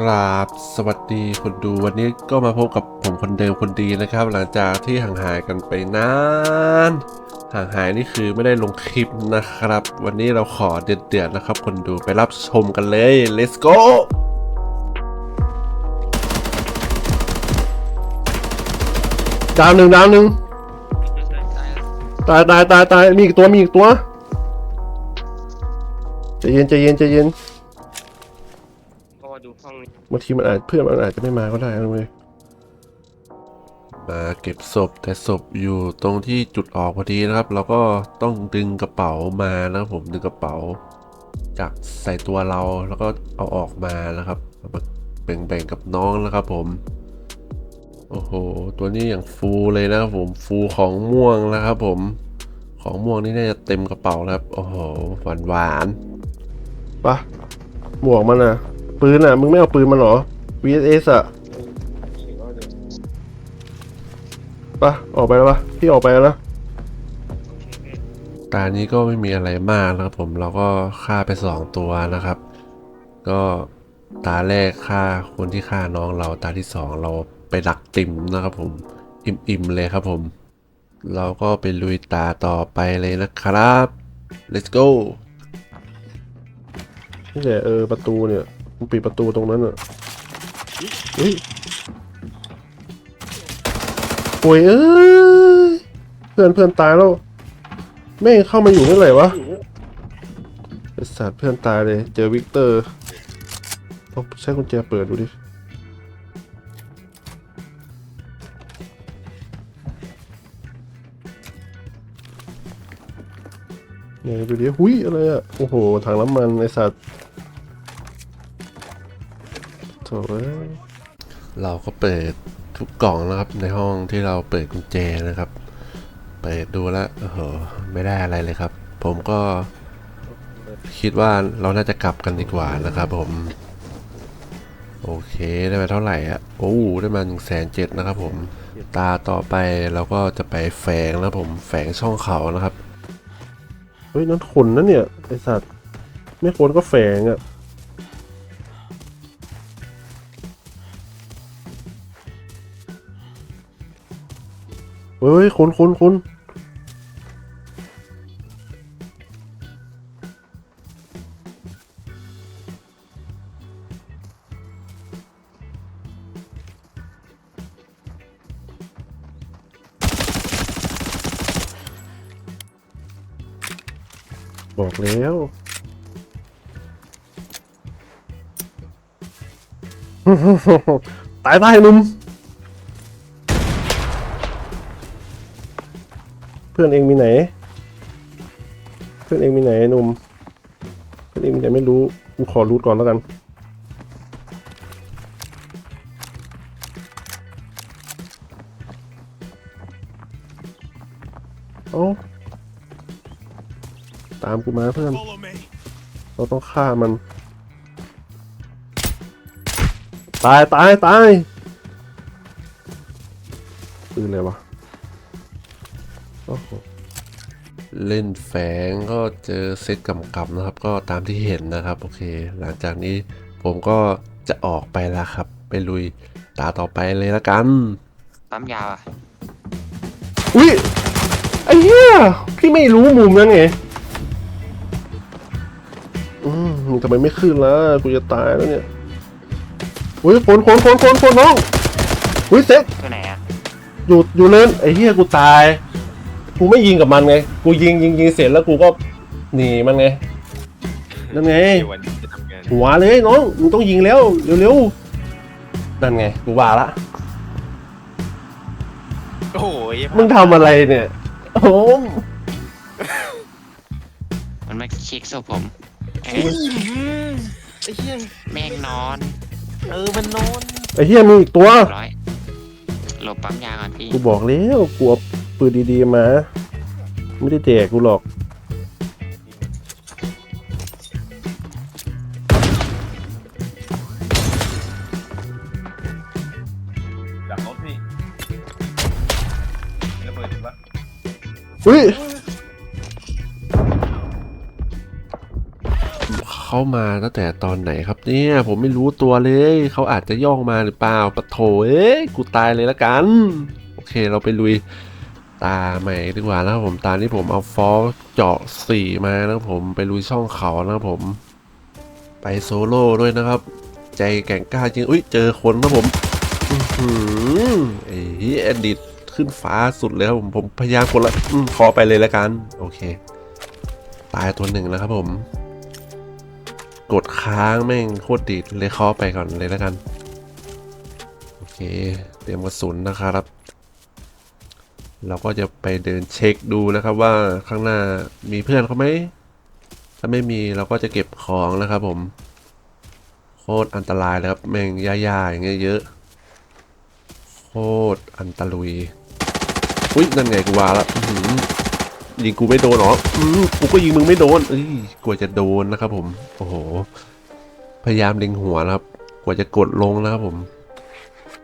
กราบสวัสดีคนดูวันนี้ก็มาพบกับผมคนเดิมคนดีนะครับ หลังจากที่ห่างหายกันไปนานห่างหายนี่คือไม่ได้ลงคลิปนะครับ วันนี้เราขอเดือดๆนะครับ คนดูไปรับชมกันเลย let's go ดาวหนึ่งดาวหนึ่งตายตายตายตายมีอีกตัวมีอีกตัวใจเย็นใจเย็นใจเย็น ดูห้องนี้บางทีมันอาจเพื่อนมันอาจจะไม่มาก็ได้นะเว้ยมาเก็บศพแต่ศพอยู่ตรงที่จุดออกพอดีนะครับ เราก็ต้องดึงกระเป๋ามานะครับผมดึงกระเป๋า จากใส่ตัวเราแล้วก็เอาออกมานะครับมาแบ่งๆกับน้องนะครับผมโอ้โห ตัวนี้อย่างฟูเลยนะครับผม ฟูของม่วงนะครับผม ของม่วงนี่น่าจะเต็มกระเป๋าแล้วครับ โอ้โห หวานหวานปะหมวกมันอะ ปืนอะมึงไม่เอาปืนมันเหรอ VSS อะปะออกไปแล้วปะพี่ออกไปแล้วนะตานี้ก็ไม่มีอะไรมากนะครับผมเราก็ฆ่าไปสองตัวนะครับ ก็ตาแรกฆ่าคนที่ฆ่าน้องเราตาที่สองเราไปดักติ่มนะครับผมอิ่มๆเลยครับผม เราก็ไปลุยตาต่อไปเลยนะครับ let's go นี่แหละเออประตูเนี่ยมัน ปิดประตูตรงนั้นอะเฮ้ยโอ้ยเอ้ยเพื่อนเพื่อนตายแล้วแม่งเข้ามาอยู่เมื่ไหรวะไอสัตว์เพื่อนตายเลย เจอวิกเตอร์ต้องใช้กุญแจเปิดดูดิเนี่ยดูดิหุยอะไรอะ โอ้โหถังน้ำมันไอสัตว์ โถเราก็เปิดทุกกล่องนะครับในห้องที่เราเปิดกุญแจนะครับ เปิดดูแล้วโอ้โหไม่ได้อะไรเลยครับ ผมก็คิดว่าเราน่าจะกลับกันดีกว่านะครับผม โอเคได้มาเท่าไหร่อะโอ้ได้มาหนึ่งแสนเจ็ดนะครับผมตาต่อไปเราก็จะไปแฝงแล้วผมแฝงช่องเขานะครับ เฮ้ยนั่นคนนะเนี่ยไอสัตว์ ไม่คนก็แฝงอะ่ เฮ้ยคนคนคนบอกแล้วตายตายหนุ่ม พื่อนเองมีไหน เพื่อนเองมีไหนหนุ่มเพื่อนเองมีไหนไม่รู้กูขอรูทก่อนแล้วกันเอ้ตามกูมาเพื่อน เราต้องฆ่ามัน ตายตายตายปืนอะไรวะ เล่นแฝงก็เจอเซตกำกับนะครับ ก็ตามที่เห็นนะครับ โอเค หลังจากนี้ผมก็จะออกไปแล้วครับ ไปลุยตาต่อไปเลยละกันปั๊มยาวอะอุ้ยไอ้เหี้ยพี่ไม่รู้มุมนั้นไงอืมทำไมไม่ขึ้นล่ะกูจะตายแล้วเนี่ยอุ้ยคนคนคนคนคนน้องอุ้ยเซ็ตตัวไหนอะอยู่อยู่เนินไอ้เหี้ยกูตาย กูไม่ยิงกับมันไง กูยิงยิงยิงเสร็จแล้วกูก็หนีมันไง นั่นไงวันนี้จะทำงานหัวเลยน้องมึงต้องยิงแล้วเร็วๆ นั่นไง กูว่าละ โอ้ยมึงทำอะไรเนี่ย โอ้โหมันมาเช็คศพผมเอ๊ะไอ้เหี้ยแม่งนอนเออมันนอนไอ้เหี้ยมีอีกตัว ร้อยหลบปั๊มยาก่อนพี่ กูบอกแล้วกูเอา ปืนดีๆมา ไม่ได้แจกกูหรอก ดักรถพี่ระเบิดปะอุ้ยเขามาตั้งแต่ตอนไหนครับ เนี่ย ผมไม่รู้ตัวเลย เขาอาจจะย่องมาหรือเปล่าปะโถเอ้ยกูตายเลยละกัน โอเคเราไปลุย ตาใหม่ดีกว่านะครับผมตาที่ผมเอาฟอสเจาะสี่มานะครับผมไปลุยช่องเขานะครับผม ไปโซโล่ด้วยนะครับ ใจแก่งกล้าจริงอุ้ยเจอคนครับผมอื้อหือไอ้เหี้ยดิดขึ้นฟ้าสุดเลยครับผมผมพยายามกดละอขอไปเลยแล้วกัน โอเค ตายตัวหนึ่งแล้วครับผม กดค้างแม่งโคตรดีดเลยเคอไปก่อนเลยแล้วกัน โอเค เตรียมกระสุนนะครับ เราก็จะไปเดินเช็คดูนะครับว่าข้างหน้ามีเพื่อนเขาไหม ถ้าไม่มีเราก็จะเก็บของนะครับผม โคตรอันตรายเลยครับแมงย่าๆอย่างเงี้ยเยอะ โคตรอันตรุย อุ้ยนั่นไงกูว่าแล้วยิงกูไม่โดนเหรออืมกูก็ยิงมึงไม่โดนเอ้ยกว่าจะโดนนะครับผม โอ้โห พยายามเล็งหัวนะครับ กว่าจะกดลงนะครับผม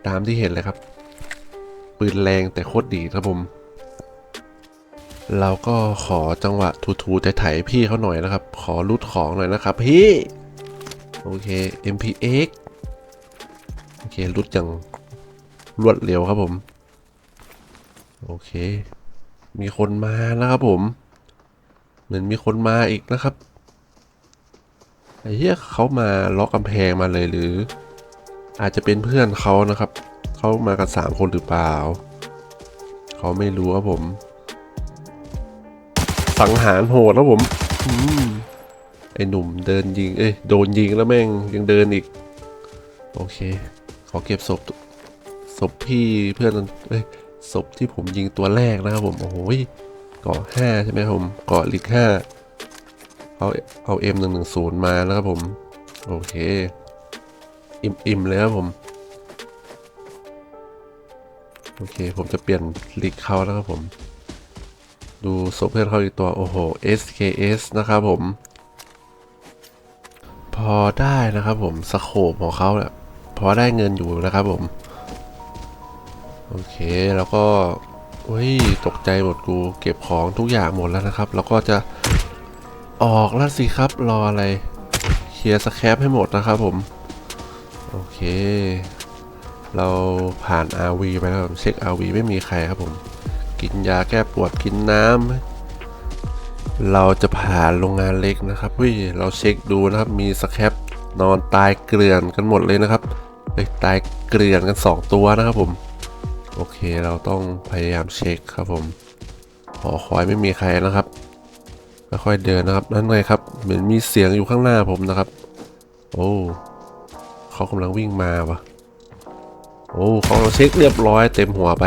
ตามที่เห็นเลยครับ ปืนแรงแต่โคตรดีครับผม เราก็ขอจังหวะทูๆไถๆพี่เขาหน่อยนะครับ ขอรูดของหน่อยนะครับพี่ โอเค MPX โอเครุดอย่างรวดเร็วครับผม โอเค มีคนมานะครับผม เหมือนมีคนมาอีกนะครับไอ้เหี้ยเขามาล็อกกำแพงมาเลยหรือ อาจจะเป็นเพื่อนเขานะครับ เขามากันสามคนหรือเปล่า เขาไม่รู้ครับผม สังหารโหดครับผมอไอ้หนุ่มเดินยิง เอ้ยโดนยิงแล้วแม่งยังเดินอีก โอเค ขอเก็บศพศพพี่เพื่อนเอ้ยศพที่ผมยิงตัวแรกนะครับผม โอ้โหเกาะห้าใช่ไหมผมเกาะลิกห้าเอาเอาเอ็มหนึ่งหนึ่งศูนย์มานะครับผม โอเค อิ่มอิ่มเลยครับผม โอเค ผมจะเปลี่ยนลิกเขานะครับผม ดูศพเพื่อนเขาอีกตัว โอ้โห SKS นะครับผม พอได้นะครับผม สโคปของเขาเนี่ยพอได้เงินอยู่นะครับผม โอเคแล้วก็เฮ้ยตกใจหมดกูเก็บของทุกอย่างหมดแล้วนะครับ แล้วก็จะออกแล้วสิครับรออะไร เคลียร์สแครปให้หมดนะครับผม โอเค เราผ่าน RV ไปแล้วผมเช็ค RV ไม่มีใครครับผม กินยาแก้ปวดกินน้ำเราจะผ่านโรงงานเล็กนะครับเฮ้ยเราเช็คดูนะครับมีสแครปนอนตายเกลื่อนกันหมดเลยนะครับเอ้ยตายเกลื่อนกัน 2 ตัวนะครับผมโอเคเราต้องพยายามเช็คครับผมหอคอยไม่มีใครนะครับค่อยๆเดินนะครับนั่นไงครับ เหมือนมีเสียงอยู่ข้างหน้าผมนะครับ โอ้เขากำลังวิ่งมาวะ โอ้เขาเราเช็คเรียบร้อยเต็มหัวไป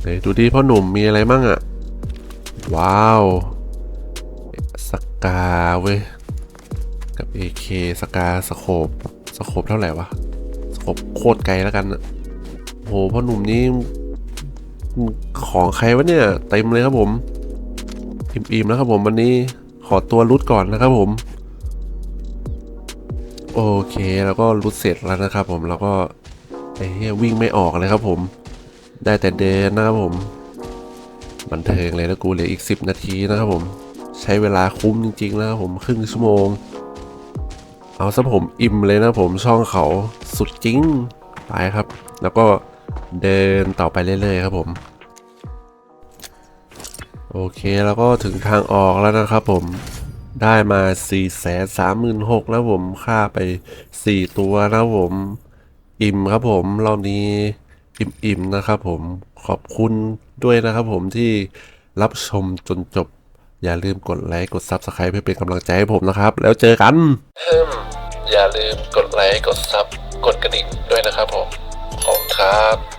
เดี๋ยวดูดิพ่อหนุ่มมีอะไรมั่งอะว้าวสกาเว้ยกับ AK สกาสโคปสโคปเท่าไหร่วะสโคปโคตรไกลแล้วกันอะโหพ่อหนุ่มนี้ของใครวะเนี่ยเต็มเลยครับผม อิ่มๆแล้วครับผมวันนี้ขอตัวรุดก่อนนะครับผม โอเค แล้วก็รุดเสร็จแล้วนะครับผมแล้วก็ไอ้เหี้ยวิ่งไม่ออกเลยครับผม ได้แต่เดินนะครับผม บันเทิงเลยนะกูเหลืออีก 10 นาทีนะครับผม ใช้เวลาคุ้มจริงๆนะครับผมครึ่งชั่วโมง เอาซะผมอิ่มเลยนะผมช่องเขาสุดจริงไปครับ แล้วก็เดินต่อไปเรื่อยๆครับผม โอเคแล้วก็ถึงทางออกแล้วนะครับผม ได้มา4 3 6 0 0แล้วผมค่าไป 4 ตัวนะผม อิ่มครับผมรอบนี้อิ่มๆนะครับผมขอบคุณด้วยนะครับผมที่รับชมจนจบ อย่าลืมกดไลค์กด Subscribe เพื่อเป็นกำลังใจให้ผมนะครับ แล้วเจอกันอย่าลืมกดไลค์กดซับกดกระดิ่งด้วยนะครับผมขอบคุณครับ